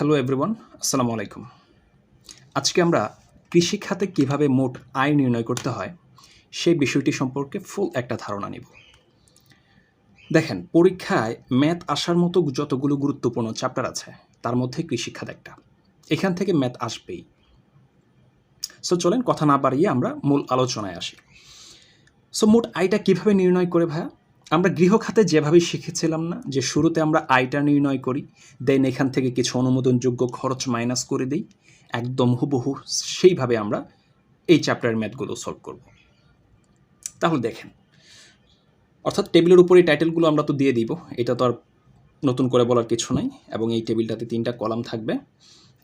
Hello everyone আসসালামু আলাইকুম আজকে আমরা কৃষি খাতে কীভাবে মোট আয় নির্ণয় করতে হয়, সেই বিষয়টি সম্পর্কে ফুল একটা ধারণা নিব। দেখেন, পরীক্ষায় ম্যাথ আসার মতো যতগুলো গুরুত্বপূর্ণ চ্যাপ্টার আছে, তার মধ্যে কৃষি খাত একটা। এখান থেকে ম্যাথ আসবেই। সো চলেন কথা না বাড়িয়ে আমরা মূল আলোচনায় আসি। সো মোট আয়টা কীভাবে নির্ণয় করে ভাইয়া? আমরা গৃহ খাতে যেভাবে শিখেছিলাম না, যে শুরুতে আমরা আয়টা নির্ণয় করি দেন এখান থেকে কিছু অনুমোদনযোগ্য খরচ মাইনাস করে দিই, একদম হুবহু সেইভাবে আমরা এই চ্যাপ্টারের ম্যাথগুলো সলভ করব। তাহলে দেখেন, অর্থাৎ টেবিলের উপরে টাইটেলগুলো আমরা তো দিয়ে দিব, এটা তো আর নতুন করে বলার কিছু নাই, এবং এই টেবিলটাতে তিনটা কলাম থাকবে,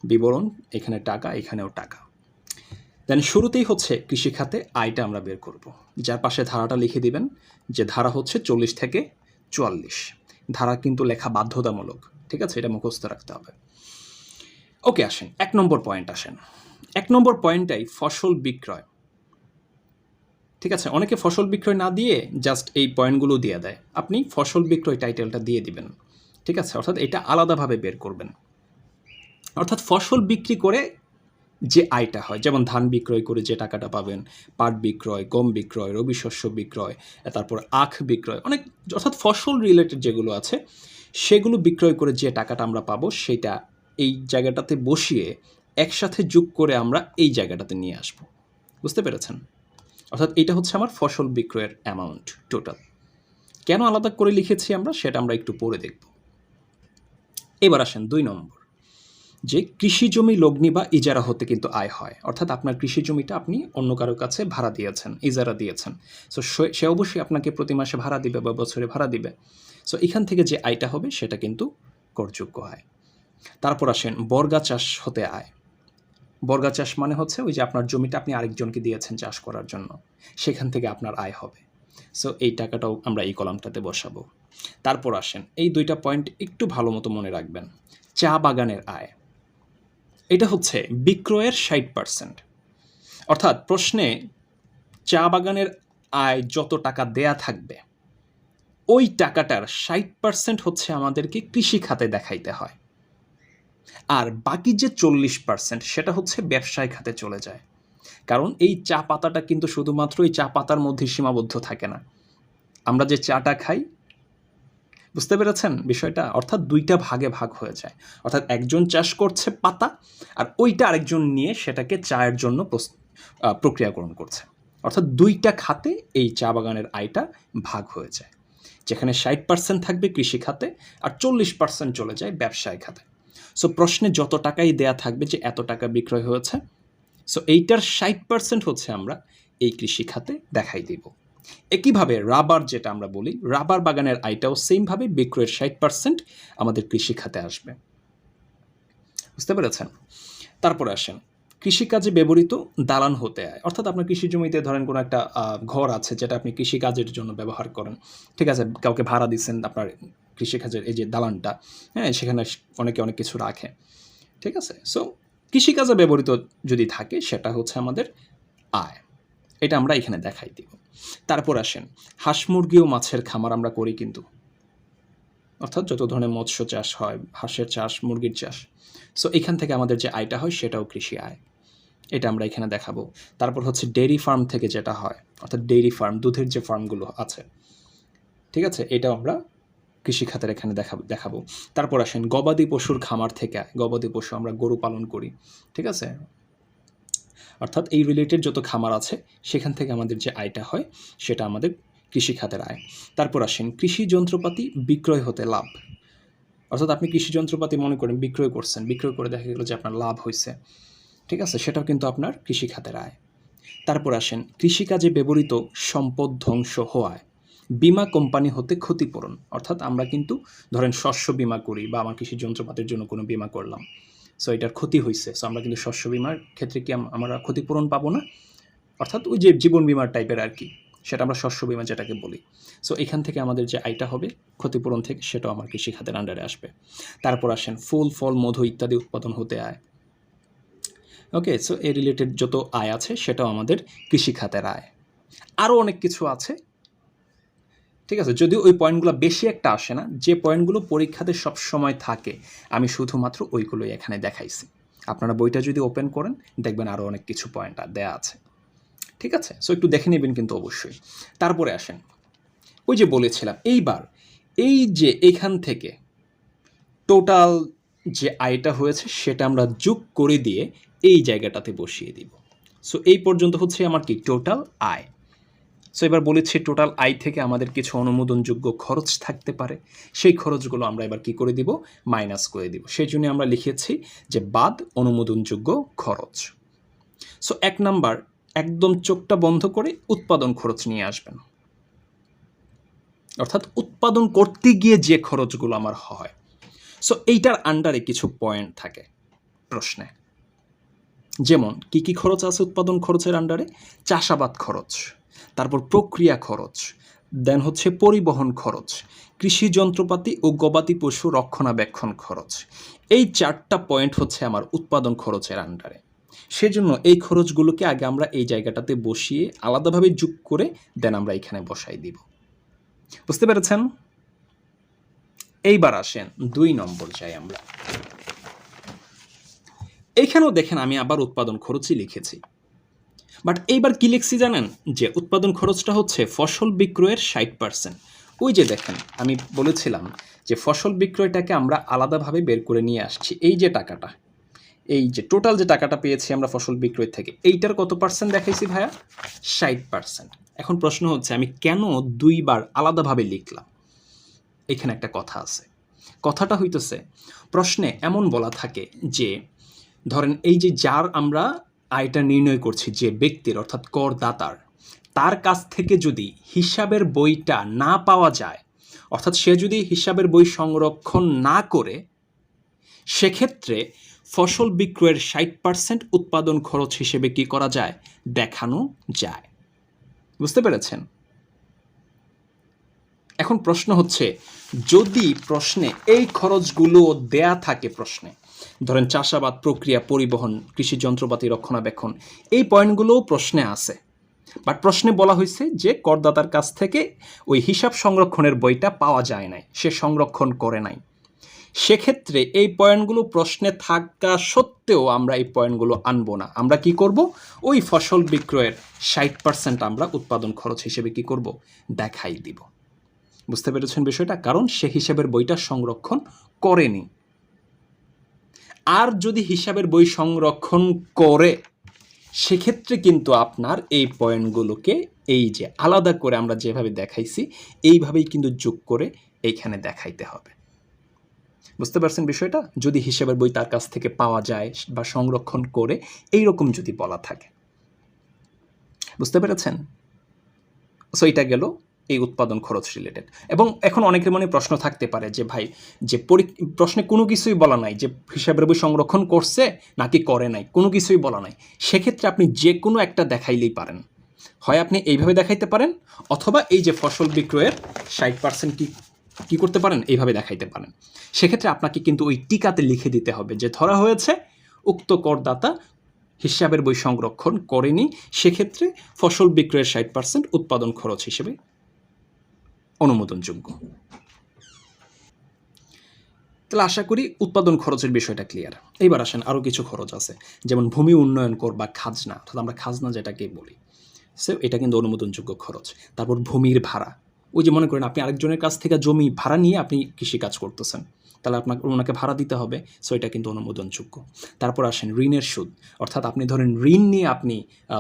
বিবরণ, এখানে টাকা, এখানেও টাকা। দেন শুরুতেই হচ্ছে কৃষিখাতে আয়টা আমরা বের করব, যার পাশে ধারাটা লিখে দিবেন যে ধারা হচ্ছে চল্লিশ থেকে চুয়াল্লিশ। ধারা কিন্তু লেখা বাধ্যতামূলক, ঠিক আছে? এটা মুখস্থ রাখতে হবে। ওকে, আসেন। এক নম্বর পয়েন্ট আসেন। এক নম্বর পয়েন্টটাই ফসল বিক্রয়। ঠিক আছে? অনেকে ফসল বিক্রয় না দিয়ে জাস্ট এই পয়েন্টগুলো দিয়ে দেয়। আপনি ফসল বিক্রয় টাইটেলটা দিয়ে দিবেন। ঠিক আছে? অর্থাৎ এটা আলাদাভাবে বের করবেন। অর্থাৎ ফসল বিক্রি করে যে আয়টা হয়, যেমন ধান বিক্রয় করে যে টাকাটা পাবেন, পাট বিক্রয়, গম বিক্রয়, রবি শস্য বিক্রয়, তারপর আখ বিক্রয়, অনেক অর্থাৎ ফসল রিলেটেড যেগুলো আছে, সেগুলো বিক্রয় করে যে টাকাটা আমরা পাবো, সেটা এই জায়গাটাতে বসিয়ে একসাথে যোগ করে আমরা এই জায়গাটাতে নিয়ে আসব। বুঝতে পেরেছেন? অর্থাৎ এটা হচ্ছে আমার ফসল বিক্রয়ের অ্যামাউন্ট টোটাল কেন আলাদা করে লিখেছি আমরা, সেটা আমরা একটু পরে দেখব। এবার আসেন দুই নম্বর। যে কৃষি জমি লগ্নি বা ইজারা হতে কিন্তু আয় হয়। অর্থাৎ আপনার কৃষি জমিটা আপনি অন্য কারোর কাছে ভাড়া দিয়েছেন, ইজারা দিয়েছেন। সো, সে অবশ্যই আপনাকে প্রতি মাসে ভাড়া দিবে বা বছরে ভাড়া দিবে। সো এখান থেকে যে আয়টা হবে সেটা কিন্তু করযোগ্য হয় তারপর আসেন বর্গা চাষ হতে আয়। বর্গা চাষ মানে হচ্ছে ওই যে আপনার জমিটা আপনি আরেকজনকে দিয়েছেন চাষ করার জন্য। সেখান থেকে আপনার আয় হবে। সো এই টাকাটাও আমরা এই কলামটাতে বসাবো। তারপর আসেন, এই দুইটা পয়েন্ট একটু ভালো মতো মনে রাখবেন। চা বাগানের আয়। এটা হচ্ছে বিক্রয়ের ষাট পার্সেন্ট অর্থাৎ প্রশ্নে চা বাগানের আয় যত টাকা দেয়া থাকবে, ওই টাকাটার ষাট পার্সেন্ট হচ্ছে আমাদেরকে কৃষি খাতে দেখাইতে হয়। আর বাকি যে চল্লিশ পার্সেন্ট সেটা হচ্ছে ব্যবসায় খাতে চলে যায়। কারণ এই চা পাতাটা কিন্তু শুধুমাত্র এই চা পাতার মধ্যে সীমাবদ্ধ থাকে না। আমরা যে চাটা খাই বুঝতে পেরেছেন? বিষয়টা অর্থাৎ দুইটা ভাগে ভাগ হয়ে যায়। অর্থাৎ একজন চাষ করছে পাতা আর ওইটা আরেকজন নিয়ে সেটাকে চায়ের জন্য প্রক্রিয়াকরণ করছে। অর্থাৎ দুইটা খাতে এই চা বাগানের আয়টা ভাগ হয়ে যায়। যেখানে ষাট পার্সেন্ট থাকবে কৃষি খাতে আর চল্লিশ পার্সেন্ট চলে যায় ব্যবসায় খাতে। সো প্রশ্নে যত টাকাই দেয়া থাকবে যে এত টাকা বিক্রয় হয়েছে, সো এইটার ষাট পার্সেন্ট হচ্ছে আমরা এই কৃষি খাতে দেখাই দিব। একইভাবে রাবার যেটা আমরা বলি, রাবার বাগানের আয়টাও সেমভাবে বিক্রয়ের ষাট পার্সেন্ট আমাদের কৃষি খাতে আসবে। বুঝতে পেরেছেন? তারপরে আসেন, কৃষিকাজে ব্যবহৃত দালান হতে হয় অর্থাৎ আপনার কৃষি জমিতে ধরেন কোনো একটা ঘর আছে যেটা আপনি কৃষিকাজের জন্য ব্যবহার করেন। ঠিক আছে, কাউকে ভাড়া দিচ্ছেন আপনার কৃষিকাজের এই যে দালানটা হ্যাঁ সেখানে অনেকে অনেক কিছু রাখে। ঠিক আছে? সো কৃষিকাজে ব্যবহৃত যদি থাকে, সেটা হচ্ছে আমাদের আয়। এটা আমরা এখানে দেখাই দিব। তারপর আসেন, হাঁস মুরগি ও মাছের খামার আমরা করি কিন্তু। অর্থাৎ যত ধরনের মৎস্য চাষ হয়, হাঁসের চাষ, মুরগির চাষ। সো এখান থেকে আমাদের যে আয়টা হয় সেটাও কৃষি আয়। এটা আমরা এখানে দেখাবো। তারপর হচ্ছে ডেইরি ফার্ম থেকে যেটা হয়, অর্থাৎ ডেইরি ফার্ম, দুধের যে ফার্মগুলো আছে। ঠিক আছে? এটাও আমরা কৃষি খাতের এখানে দেখাবো দেখাবো। তারপর আসেন, গবাদি পশুর খামার থেকে গবাদি পশু আমরা গরু পালন করি। ঠিক আছে? অর্থাৎ এই রিলেটেড যত খামার আছে, সেখান থেকে আমাদের যে আয়টা হয়, সেটা আমাদের কৃষি খাতের আয়। তারপর আসেন কৃষি যন্ত্রপাতি বিক্রয় হতে লাভ। অর্থাৎ আপনি কৃষি যন্ত্রপাতি মনে করেন বিক্রয় করছেন, বিক্রয় করে দেখা গেল যে আপনার লাভ হয়েছে ঠিক আছে? সেটাও কিন্তু আপনার কৃষি খাতের আয়। তারপর আসেন কৃষিকাজে ব্যবহৃত সম্পদ ধ্বংস হওয়ায় বিমা কোম্পানি হতে ক্ষতিপূরণ। অর্থাৎ আমরা কিন্তু ধরেন শস্য বিমা করি বা আমার কৃষি যন্ত্রপাতির জন্য কোনো বিমা করলাম। সো এটার ক্ষতি হয়েছে সো আমরা কিন্তু শস্য বিমার ক্ষেত্রে কি আমরা ক্ষতিপূরণ পাবো না? অর্থাৎ ওই যে জীবন বিমার টাইপের আর কি, সেটা আমরা শস্য বিমা যেটাকে বলি। সো এখান থেকে আমাদের যে আয়টা হবে, ক্ষতিপূরণ থেকে, সেটাও আমার কৃষি খাতের আন্ডারে আসবে। তারপর আসেন, ফুল, ফল, মধু ইত্যাদি উৎপাদন হতে আয়। ওকে সো এ রিলেটেড যত আয় আছে, সেটাও আমাদের কৃষি খাতের আয়। আরও অনেক কিছু আছে ঠিক আছে? যদিও ওই পয়েন্টগুলো বেশি একটা আসে না, যে পয়েন্টগুলো পরীক্ষাতে সব সময় থাকে, আমি শুধুমাত্র ওইগুলোই এখানে দেখাইছি। আপনারা বইটা যদি ওপেন করেন, দেখবেন আরও অনেক কিছু পয়েন্ট দেয়া আছে। ঠিক আছে? সো একটু দেখে নেবেন কিন্তু অবশ্যই। তারপরে আসেন। ওই যে বলেছিলাম, এইবার এই যে এখান থেকে টোটাল যে আয়টা হয়েছে, সেটা আমরা যোগ করে দিয়ে এই জায়গাটাতে বসিয়ে দিব। সো এই পর্যন্ত হচ্ছে আমার কি? টোটাল আয়। সো এবার বলেছি টোটাল আয় থেকে আমাদের কিছু অনুমোদনযোগ্য খরচ থাকতে পারে। সেই খরচগুলো আমরা এবার কি করে দিব? মাইনাস করে দিব। সেই জন্য আমরা লিখেছি যে বাদ অনুমোদনযোগ্য খরচ। সো এক নাম্বার, একদম চোখটা বন্ধ করে উৎপাদন খরচ নিয়ে আসবেন। অর্থাৎ উৎপাদন করতে গিয়ে যে খরচগুলো আমার হয়। সো এইটার আন্ডারে কিছু পয়েন্ট থাকে প্রশ্নে। যেমন, কি কি খরচ আছে উৎপাদন খরচের আন্ডারে চাষাবাদ খরচ। তারপর প্রক্রিয়া খরচ, দেন হচ্ছে পরিবহন খরচ, কৃষি যন্ত্রপাতি ও গবাদি পশু রক্ষণাবেক্ষণ খরচ। এই চারটা পয়েন্ট হচ্ছে আমার উৎপাদন খরচের আন্ডারে সেজন্য এই খরচগুলোকে আগে আমরা এই জায়গাটাতে বসিয়ে আলাদাভাবে যোগ করে দেন আমরা এখানে বসাই দিব। বুঝতে পেরেছেন? এইবার আসেন দুই নম্বর যাই আমরা। এখানেও দেখেন আমি আবার উৎপাদন খরচই লিখেছি। বাট এইবার কি লিখছি জানেন? যে উৎপাদন খরচটা হচ্ছে ফসল বিক্রয়ের ষাট পার্সেন্ট ওই যে দেখেন, আমি বলেছিলাম যে ফসল বিক্রয়টাকে আমরা আলাদাভাবে বের করে নিয়ে আসছি। এই যে টাকাটা, এই যে টোটাল যে টাকাটা পেয়েছি আমরা ফসল বিক্রয় থেকে, এইটার কত পার্সেন্ট দেখাইছি ভাইয়া? ষাট পার্সেন্ট এখন প্রশ্ন হচ্ছে, আমি কেন দুইবার আলাদাভাবে লিখলাম? এখানে একটা কথা আছে। কথাটা হইতেছে, প্রশ্নে এমন বলা থাকে যে, ধরেন এই যে যার আমরা আয়টা নির্ণয় করছি যে ব্যক্তির, অর্থাৎ করদাতার, তার কাছ থেকে যদি হিসাবের বইটা না পাওয়া যায়, অর্থাৎ সে যদি হিসাবের বই সংরক্ষণ না করে, সেক্ষেত্রে ফসল বিক্রয়ের ষাট পার্সেন্ট উৎপাদন খরচ হিসেবে কি করা যায়? দেখানো যায়। বুঝতে পেরেছেন? এখন প্রশ্ন হচ্ছে, যদি প্রশ্নে এই খরচগুলো দেয়া থাকে প্রশ্নে ধরেন চাষাবাদ প্রক্রিয়া পরিবহন, কৃষি যন্ত্রপাতি রক্ষণাবেক্ষণ, এই পয়েন্টগুলোও প্রশ্নে আছে। বাট প্রশ্নে বলা হয়েছে যে করদাতার কাছ থেকে ওই হিসাব সংরক্ষণের বইটা পাওয়া যায় নাই, সে সংরক্ষণ করে নাই। সেক্ষেত্রে এই পয়েন্টগুলো প্রশ্নে থাকা সত্ত্বেও আমরা এই পয়েন্টগুলো আনব না। আমরা কি করব? ওই ফসল বিক্রয়ের ষাট পার্সেন্ট আমরা উৎপাদন খরচ হিসেবে কি করব? দেখাই দিব। বুঝতে পেরেছেন বিষয়টা? কারণ সে হিসাবের বইটা সংরক্ষণ করেনি। আর যদি হিসাবের বই সংরক্ষণ করে, সেক্ষেত্রে কিন্তু আপনার এই পয়েন্টগুলোকে এই যে আলাদা করে আমরা যেভাবে দেখাইছি, এইভাবেই কিন্তু যোগ করে এইখানে দেখাইতে হবে। বুঝতে পারছেন বিষয়টা? যদি হিসাবের বই তার কাছ থেকে পাওয়া যায় বা সংরক্ষণ করে এই রকম যদি বলা থাকে। বুঝতে পেরেছেন? সো এটা গেল এই উৎপাদন খরচ রিলেটেড এবং এখন অনেকের মনে প্রশ্ন থাকতে পারে যে, ভাই, যে পরি- প্রশ্নে কোনো কিছুই বলা নাই, যে হিসাবের বই সংরক্ষণ করছে নাকি করে নাই, কোনো কিছুই বলা নাই। সেক্ষেত্রে আপনি যে কোনো একটা দেখাইলেই পারেন। হয় আপনি এইভাবে দেখাইতে পারেন, অথবা এই যে ফসল বিক্রয়ের ষাট পার্সেন্ট কি, কী করতে পারেন, এইভাবে দেখাইতে পারেন। সেক্ষেত্রে আপনাকে কিন্তু ওই টিকাতে লিখে দিতে হবে যে, ধরা হয়েছে উক্ত করদাতা হিসাবের বই সংরক্ষণ করেনি, সেক্ষেত্রে ফসল বিক্রয়ের ষাট পার্সেন্ট উৎপাদন খরচ হিসেবে অনুমোদনযোগ্য তাহলে আশা করি উৎপাদন খরচের বিষয়টা ক্লিয়ার এইবার আসেন আরও কিছু খরচ আছে, যেমন ভূমি উন্নয়ন কর বা খাজনা, অর্থাৎ আমরা খাজনা যেটাকে বলি। সে এটা কিন্তু অনুমোদনযোগ্য খরচ। তারপর ভূমির ভাড়া। ওই যে মনে করেন আপনি আরেকজনের কাছ থেকে জমি ভাড়া নিয়ে আপনি কৃষিকাজ করতেছেন। তাহলে আপনাকে, ওনাকে ভাড়া দিতে হবে। সো এটা কিন্তু অনুমোদনযোগ্য। তারপর আসেন ঋণের সুদ। অর্থাৎ আপনি ধরেন ঋণ নিয়ে আপনি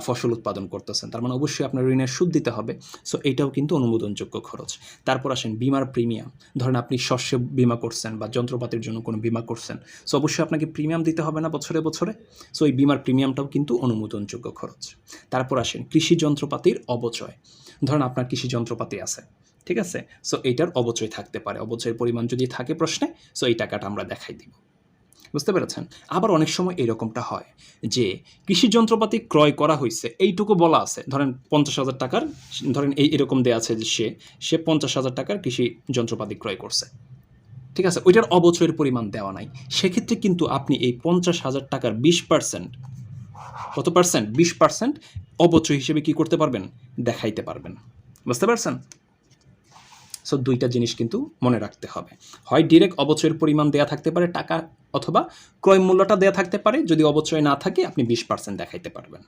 ফসল উৎপাদন করতেছেন। তার মানে অবশ্যই আপনার ঋণের সুদ দিতে হবে। সো এটাও কিন্তু অনুমোদনযোগ্য খরচ। তারপর আসেন বিমার প্রিমিয়াম। ধরেন আপনি শস্য বিমা করছেন বা যন্ত্রপাতির জন্য কোনো বিমা করছেন। সো অবশ্যই আপনাকে প্রিমিয়াম দিতে হবে না বছরে বছরে। সো এই বিমার প্রিমিয়ামটাও কিন্তু অনুমোদনযোগ্য খরচ। তারপর আসেন কৃষি যন্ত্রপাতির অবচয় ধরেন আপনার কৃষি যন্ত্রপাতি আছে। ঠিক আছে? সো এইটার অবচয় থাকতে পারে। অবচয়ের পরিমাণ যদি থাকে প্রশ্নে সো এই টাকাটা আমরা দেখাই দিব। বুঝতে পেরেছেন? আবার অনেক সময় এরকমটা হয় যে, কৃষি যন্ত্রপাতি ক্রয় করা হয়েছে এইটুকু বলা আছে। ধরেন পঞ্চাশ হাজার টাকার, ধরেন এই এরকম দেয়া আছে যে, সে সে পঞ্চাশ হাজার টাকার কৃষি যন্ত্রপাতি ক্রয় করছে। ঠিক আছে? ওইটার অবচয়ের পরিমাণ দেওয়া নাই। সেক্ষেত্রে কিন্তু আপনি এই পঞ্চাশ হাজার টাকার বিশ পার্সেন্ট, কত পার্সেন্ট? বিশ পার্সেন্ট অবচয় হিসেবে কি করতে পারবেন? দেখাইতে পারবেন। বুঝতে পারছেন? সো দুইটা জিনিস কিন্তু মনে রাখতে হবে। হয় ডিরেক্ট অবচয়ের পরিমাণ দেয়া থাকতে পারে টাকা অথবা ক্রয় মূল্যটা দেয়া থাকতে পারে, যদি অবচয় না থাকে, আপনি বিশ পার্সেন্ট দেখাইতে পারবেন।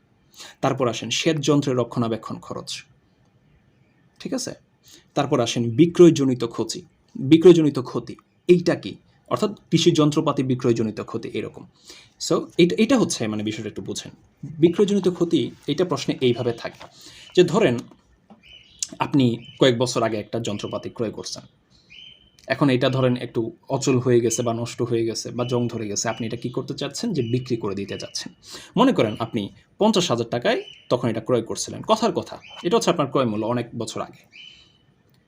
তারপর আসেন সেচ যন্ত্রের রক্ষণাবেক্ষণ খরচ। ঠিক আছে? তারপর আসেন বিক্রয়জনিত ক্ষতি। বিক্রয়জনিত ক্ষতি, এইটা কি? অর্থাৎ কৃষি যন্ত্রপাতি বিক্রয়জনিত ক্ষতি, এরকম। সো এটা এটা হচ্ছে মানে বিষয়টা একটু বুঝেন। বিক্রয়জনিত ক্ষতি এটা প্রশ্নে এইভাবে থাকে। যে ধরেন আপনি কয়েক বছর আগে একটা যন্ত্রপাতি ক্রয় করছেন। এখন এটা ধরেন একটু অচল হয়ে গেছে বা নষ্ট হয়ে গেছে বা জং ধরে গেছে, আপনি এটা কি করতে চাচ্ছেন? যে বিক্রি করে দিতে যাচ্ছেন মনে করেন আপনি পঞ্চাশ হাজার টাকায় তখন এটা ক্রয় করছিলেন। কথার কথা, এটা হচ্ছে আপনার ক্রয় মূল্য অনেক বছর আগে।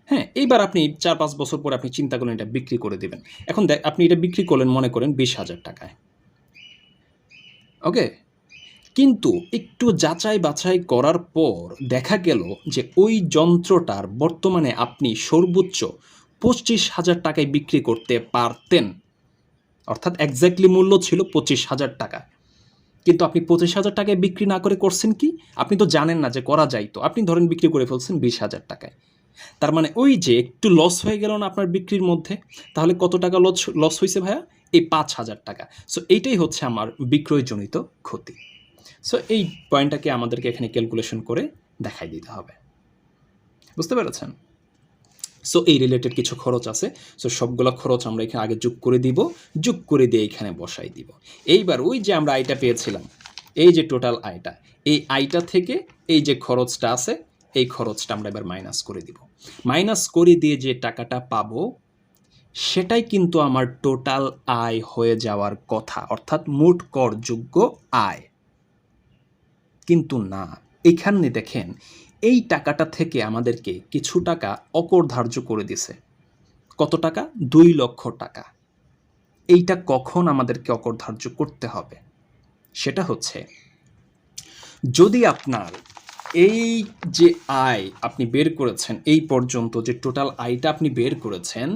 হ্যাঁ এইবার আপনি চার পাঁচ বছর পরে আপনি চিন্তা করলেন এটা বিক্রি করে দেবেন। এখন আপনি এটা বিক্রি করলেন মনে করেন বিশ হাজার টাকায়। ওকে? কিন্তু একটু যাচাই বাছাই করার পর দেখা গেল যে ওই যন্ত্রটার বর্তমানে আপনি সর্বোচ্চ পঁচিশ হাজার টাকায় বিক্রি করতে পারতেন। অর্থাৎ এক্স্যাক্টলি মূল্য ছিল পঁচিশ হাজার টাকা। কিন্তু আপনি পঁচিশ হাজার টাকায় বিক্রি না করে করছেন কি? আপনি তো জানেন না যে করা যায় তো। আপনি ধরেন বিক্রি করে ফেলছেন বিশ হাজার টাকায়। তার মানে ওই যে একটু লস হয়ে গেল না আপনার বিক্রির মধ্যে? তাহলে কত টাকা লস লস হয়েছে ভাইয়া? এই পাঁচ হাজার টাকা। সো এইটাই হচ্ছে আমার বিক্রয়জনিত ক্ষতি। সো এই পয়েন্টটাকে আমাদেরকে এখানে ক্যালকুলেশন করে দেখাই দিতে হবে। বুঝতে পেরেছেন? সো এই রিলেটেড কিছু খরচ আছে। সো সবগুলো খরচ আমরা এখানে আগে যোগ করে দিব, যোগ করে দিয়ে এখানে বসাই দিব। এইবার ওই যে আমরা আয়টা পেয়েছিলাম, এই যে টোটাল আয়টা, এই আয়টা থেকে এই যে খরচটা আছে, এই খরচটা আমরা এবার মাইনাস করে দিব। মাইনাস করে দিয়ে যে টাকাটা পাবো, সেটাই কিন্তু আমার টোটাল আয় হয়ে যাওয়ার কথা, অর্থাৎ মোট করযোগ্য আয়। কিন্তু না, এখানে দেখেন, এই টাকাটা থেকে আমাদেরকে কিছু টাকা অকর ধার্য করে দিছে। কত টাকা? দুই লক্ষ টাকা। এইটা কখন আমাদেরকে অকর ধার্য করতে হবে? সেটা হচ্ছে, যদি আপনার এই যে আয় আপনি বের করেছেন, এই পর্যন্ত যে টোটাল আয়টা আপনি বের করেছেন,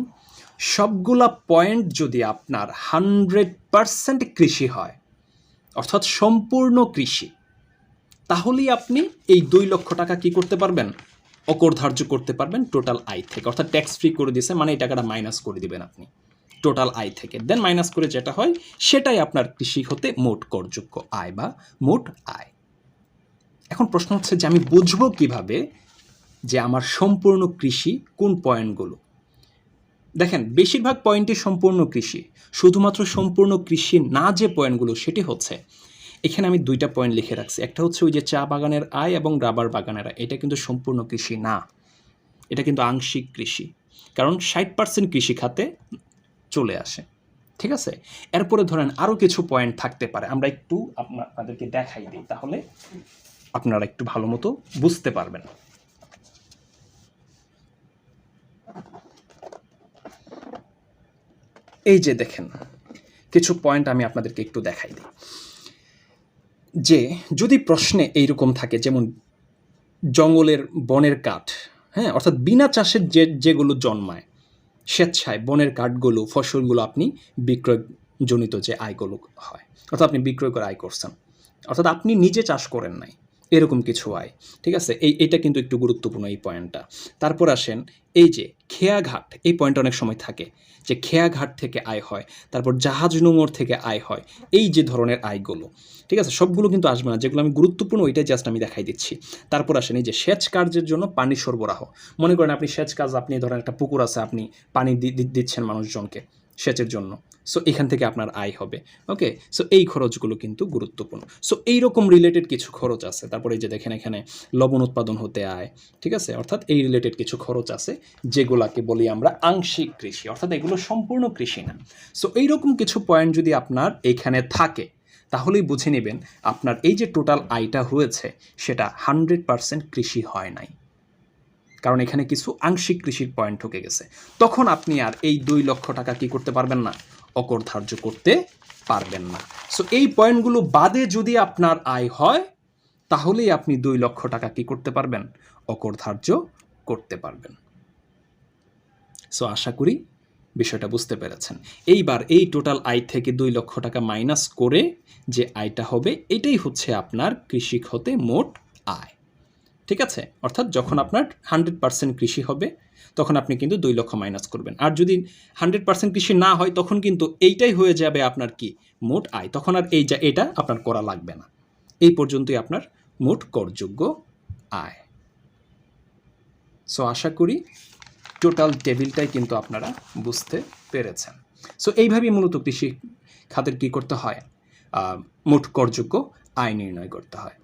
সবগুলা পয়েন্ট যদি আপনার হান্ড্রেড পারসেন্ট কৃষি হয়, অর্থাৎ সম্পূর্ণ কৃষি তাহলেই আপনি এই দুই লক্ষ টাকা কি করতে পারবেন? অকর ধার্য করতে পারবেন টোটাল আয় থেকে। অর্থাৎ ট্যাক্স ফ্রি করে দিয়েছে মানে এই টাকাটা মাইনাস করে দিবেন আপনি। টোটাল আয় থেকে। দেন মাইনাস করে যেটা হয়, সেটাই আপনার কৃষি হতে মোট করযোগ্য আয় বা মোট আয়। এখন প্রশ্ন হচ্ছে যে আমি বুঝব কীভাবে যে আমার সম্পূর্ণ কৃষি কোন পয়েন্টগুলো? দেখেন, বেশিরভাগ পয়েন্টই সম্পূর্ণ কৃষি। শুধুমাত্র সম্পূর্ণ কৃষি না যে পয়েন্টগুলো, সেটি হচ্ছে এখানে আমি দুইটা পয়েন্ট লিখে রাখছি। একটা হচ্ছে ওই যে চা বাগানের আয় এবং রাবার বাগানের আয়। এটা কিন্তু সম্পূর্ণ কৃষি না। এটা কিন্তু আংশিক কৃষি। কারণ ষাট পার্সেন্ট কৃষি খাতে চলে আসে। ঠিক আছে? এরপরে ধরেন আরও কিছু পয়েন্ট থাকতে পারে। আমরা একটু আপনা- আপনাদেরকে দেখাই দিই। তাহলে আপনারা একটু ভালো মতো বুঝতে পারবেন। এই যে দেখেন, কিছু পয়েন্ট আমি আপনাদেরকে একটু দেখাই দিই। যে যদি প্রশ্নে এইরকম থাকে, যেমন জঙ্গলের বনের কাঠ হ্যাঁ অর্থাৎ বিনা চাষের যে, যেগুলো জন্মায়, স্বেচ্ছায় বনের কাঠগুলো, ফসলগুলো আপনি বিক্রয়জনিত যে আয়গুলো হয়, অর্থাৎ আপনি বিক্রয় করে আয় করছেন, অর্থাৎ আপনি নিজে চাষ করেন নাই এরকম কিছু আয় ঠিক আছে? এই, এটা কিন্তু একটু গুরুত্বপূর্ণ এই পয়েন্টটা তারপর আসেন, এই যে খেয়াঘাট, এই পয়েন্ট অনেক সময় থাকে, যে খেয়াঘাট থেকে আয় হয়, তারপর জাহাজ নোঙর থেকে আয় হয়, এই যে ধরনের আয়গুলো, ঠিক আছে? সবগুলো কিন্তু আসবে না, যেগুলো আমি গুরুত্বপূর্ণ ওইটাই জাস্ট আমি দেখাই দিচ্ছি। তারপর আসেন, এই যে সেচ কার্যের জন্য পানি সরবরাহ। মনে করেন আপনি সেচ কাজ, আপনি ধরেন একটা পুকুর আছে, আপনি পানি দিচ্ছেন মানুষজনকে। সেচের জন্য। সো এখান থেকে আপনার আয় হবে। ওকে সো এই খরচগুলো কিন্তু গুরুত্বপূর্ণ। সো এইরকম রিলেটেড কিছু খরচ আছে। তারপরে এই যে দেখেন এখানে লবণ উৎপাদন হতে আয়, ঠিক আছে? অর্থাৎ এই রিলেটেড কিছু খরচ আছে যেগুলাকে বলি আমরা আংশিক কৃষি। অর্থাৎ এগুলো সম্পূর্ণ কৃষি না। সো এইরকম কিছু পয়েন্ট যদি আপনার এখানে থাকে, তাহলেই বুঝে নেবেন আপনার এই যে টোটাল আয়টা হয়েছে, সেটা হান্ড্রেড পারসেন্ট কৃষি হয় নাই। কারণ এখানে কিছু আংশিক কৃষির পয়েন্ট ঢুকে গেছে। তখন আপনি আর এই দুই লক্ষ টাকা কি করতে পারবেন না? অকর ধার্য করতে পারবেন না। সো এই পয়েন্টগুলো বাদে যদি আপনার আয় হয়, তাহলেই আপনি দুই লক্ষ টাকা কি করতে পারবেন? অকর ধার্য করতে পারবেন। সো আশা করি বিষয়টা বুঝতে পেরেছেন। এইবার এই টোটাল আয় থেকে দুই লক্ষ টাকা মাইনাস করে যে আয়টা হবে, এটাই হচ্ছে আপনার কৃষি হতে মোট আয়। ঠিক আছে? অর্থাৎ যখন আপনার হান্ড্রেড পার্সেন্ট কৃষি হবে, তখন আপনি কিন্তু দুই লক্ষ মাইনাস করবেন। আর যদি হান্ড্রেড পার্সেন্ট কৃষি না হয়, তখন কিন্তু এইটাই হয়ে যাবে আপনার কি? মোট আয়। তখন আর এই যা, এটা আপনার করা লাগবে না। এই পর্যন্তই আপনার মোট করযোগ্য আয়। সো আশা করি টোটাল টেবিলটাই কিন্তু আপনারা বুঝতে পেরেছেন। সো এইভাবেই মূলত কৃষি খাতের কী করতে হয়? মোট করযোগ্য আয় নির্ণয় করতে হয়।